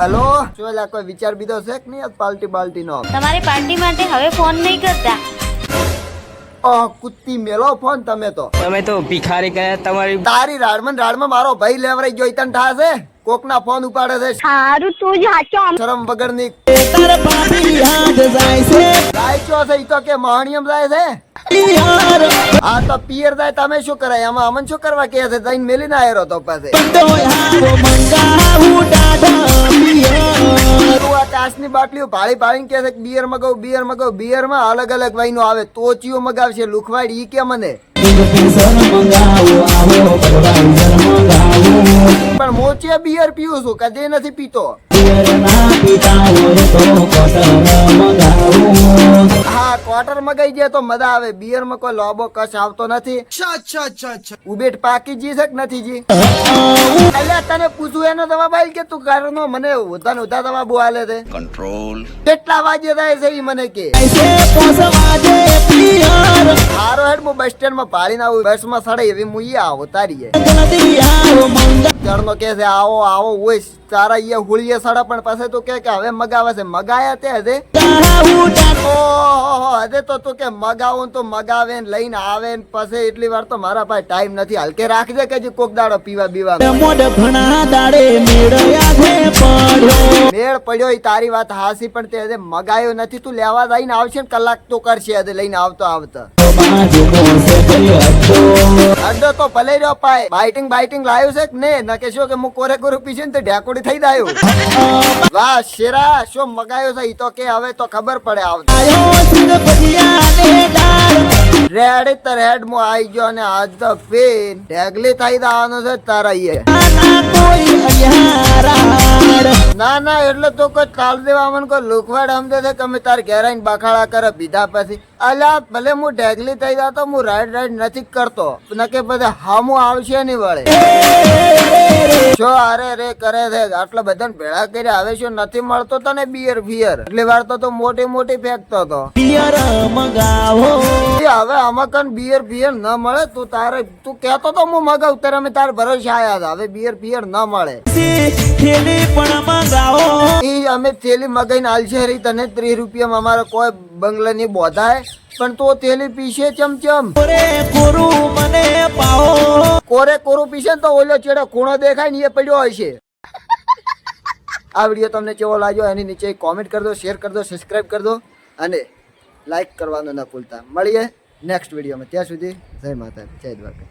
Hello? શું એલા કોઈ વિચાર બીજો છે કે નહીં પાર્ટી બાલ્ટી નો તમારી પાર્ટી માટે હવે ફોન નહીં કરતા. ઓહ કુત્તી મેલો ફોન તમે તો. તમે તો ભિખારી ગયા તમારી તારી રાડમન રાડમાં મારો ભાઈ લેવરાઈ ગયો તન છે કોક ના ફોન ઉપાડે છે. સારું તું જ હાચો શરમ વગરની જાય ચો છે ઈ તો કે મહાણિયમ જાય છે? આ તો પિયર જાય તમે શું કરાય? આમાં અમન શું કરવા કે છે? જઈને મેલી ના આયરો તો પાસે તું આ કાચની બાટલીઓ ભાળી ભાળીને કહે છે કે બિયર મગાવ બિયર મગાવ. બિયરમાં અલગ અલગ વાઈનો આવે. તોચીઓ મગાવશે. લુખવાડ ઈ કે મને. પણ મોચે બિયર પીવું છું, કદી નથી પીતો. ક્વાર્ટર મગાઈ જાય તો મજા આવે. બિયરમાં કોઈ લોબો કશ આવતો નથી. ઉબેટ પાકી જી છે કે નથી જી અલ્યા તને પૂછું એનો જવાબ આલ કે તું કારનો મને ઉધા ઉધા જવાબ આલે છે. કંટ્રોલ કેટલા વાગે થાય છે ઈ મને કે. હારો હેડ હું બસ સ્ટેન્ડમાં પાડીને આવું બસમાં સડે એવી મુઈ આવો તારી ચરનો કે છે આવો આવો હોય તારા ઈ હુળીએ સાડા પણ પાસે. તું કે કે હવે મગાવે છે. મગાયા તે હજે? હજે તો તું કે મગાવું તો મગાવે ને લઈને આવે ને પછી એટલી વાર તો મારા પાસે ટાઈમ નથી. હલકે રાખજે કે જે કોક દાડો પીવા બીવા મેળ પડ્યો એ તારી વાત હાસી પણ તે હજે મગાયો નથી. તું લેવા જઈને આવશે ને કલાક તો કરશે હજે લઈને આવતો આવતા. અડધો તો ભલે રહ્યો પાય. બાઇટિંગ બાઇટિંગ લાવ્યું છે કે શું કે હું કોરે કોરું પીશે તો ઢેકોડી થઈ જાય? વાહ, શેરા, શું મગાયો છે? તો કે હવે તો ખબર પડે આવતા રેડ રેડ મો આવી ગયો અને આજ તો ફેન ઢેગલી થઈ જવાનો છે તારા ઈએ ના ના, એટલે તો કોઈ કાલ દેવા મને કોઈ લુખવાડ સમજે છે? કે અમે તાર આવીને બખાડા કરે પીધા પછી. અલ્યા, ભલે હું ઢેગલી થઈ જાતો, હું રાઈડ રાઈડ નથી કરતો. નકે બધે હામું આવશે નહીં વળે. જો અરે રે, કરે છે. આટલા બધા ભેળા કર્યા હવે છે, નથી મળતો તને બિયર બિયર એટલી વાર તો મોટી મોટી ફેંકતો હતો હવે આમાં બિયર બિયર ન મળે, તું તારે, તું કહેતો તો હું મગાવ, ત્યારે અમે તાર ભરોસે આયા હતા. હવે બિયર બિયર ન મળે. ઈ અમે થેલી મગાઈને આલશે રહી તને ત્રીસ રૂપિયામાં અમારે કોઈ બંગલા ની બોધાય. પણ તો થેલી પીશે ચમચમ. કોરે કોરું પીશે ને તો ઓલો ચેડો ખૂણો દેખાય ને એ પડ્યો હશે આ વીડિયો તમને કેવો લાગ્યો એની નીચે કોમેન્ટ કરી દો શેર કરી દો સબસ્ક્રાઇબ કરી દો અને લાઈક કરવાનું ન ભૂલતા. મળીએ નેક્સ્ટ વિડીયોમાં ત્યાં સુધી જય માતા જય દ્વારકા.